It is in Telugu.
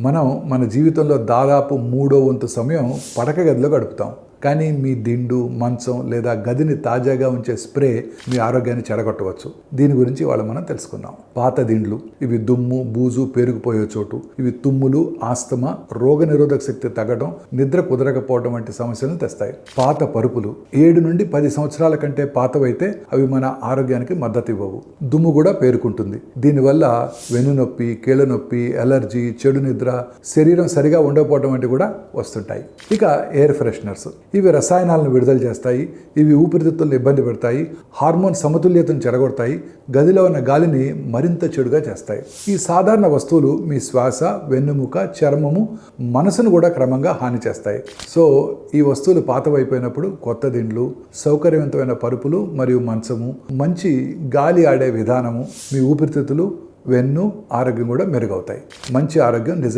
మనం మన జీవితంలో దాదాపు మూడో వంతు సమయం పడక గదిలో గడుపుతాం. కానీ మీ దిండు మంచం లేదా గదిని తాజాగా ఉంచే స్ప్రే మీ ఆరోగ్యాన్ని చెడగొట్టవచ్చు దీని గురించి వాళ్ళు మనం తెలుసుకుందాం. పాత దిండ్లు ఇవి దుమ్ము బూజు పేరుకుపోయే చోటు. ఇవి తుమ్ములు ఆస్తమా రోగ నిరోధక శక్తి తగ్గడం నిద్ర కుదరకపోవడం వంటి సమస్యలను తెస్తాయి. పాత పరుపులు ఏడు నుండి పది సంవత్సరాల కంటే పాతవైతే అవి మన ఆరోగ్యానికి మద్దతు ఇవ్వవు. దుమ్ము కూడా పేరుకుంటుంది. దీనివల్ల వెన్నునొప్పి కీళ్ళ నొప్పి ఎలర్జీ చెడు నిద్ర శరీరం సరిగా ఉండకపోవడం వంటివి కూడా వస్తుంటాయి. ఇక ఎయిర్ ఫ్రెషనర్స్. ఇవి రసాయనాలను విడుదల చేస్తాయి ఇవి ఊపిరితిత్తులను ఇబ్బంది పెడతాయి హార్మోన్ సమతుల్యతను చెడగొడతాయి గదిలో ఉన్న గాలిని మరింత చెడుగా చేస్తాయి. ఈ సాధారణ వస్తువులు మీ శ్వాస వెన్నుముక చర్మము మనసును కూడా క్రమంగా హాని చేస్తాయి. సో ఈ వస్తువులు పాతవైపోయినప్పుడు కొత్త దిండ్లు సౌకర్యవంతమైన పరుపులు మరియు మంచము మంచి గాలి ఆడే విధానము మీ ఊపిరితిత్తులు వెన్ను ఆరోగ్యం కూడా మెరుగవుతాయి. మంచి ఆరోగ్యం నిజ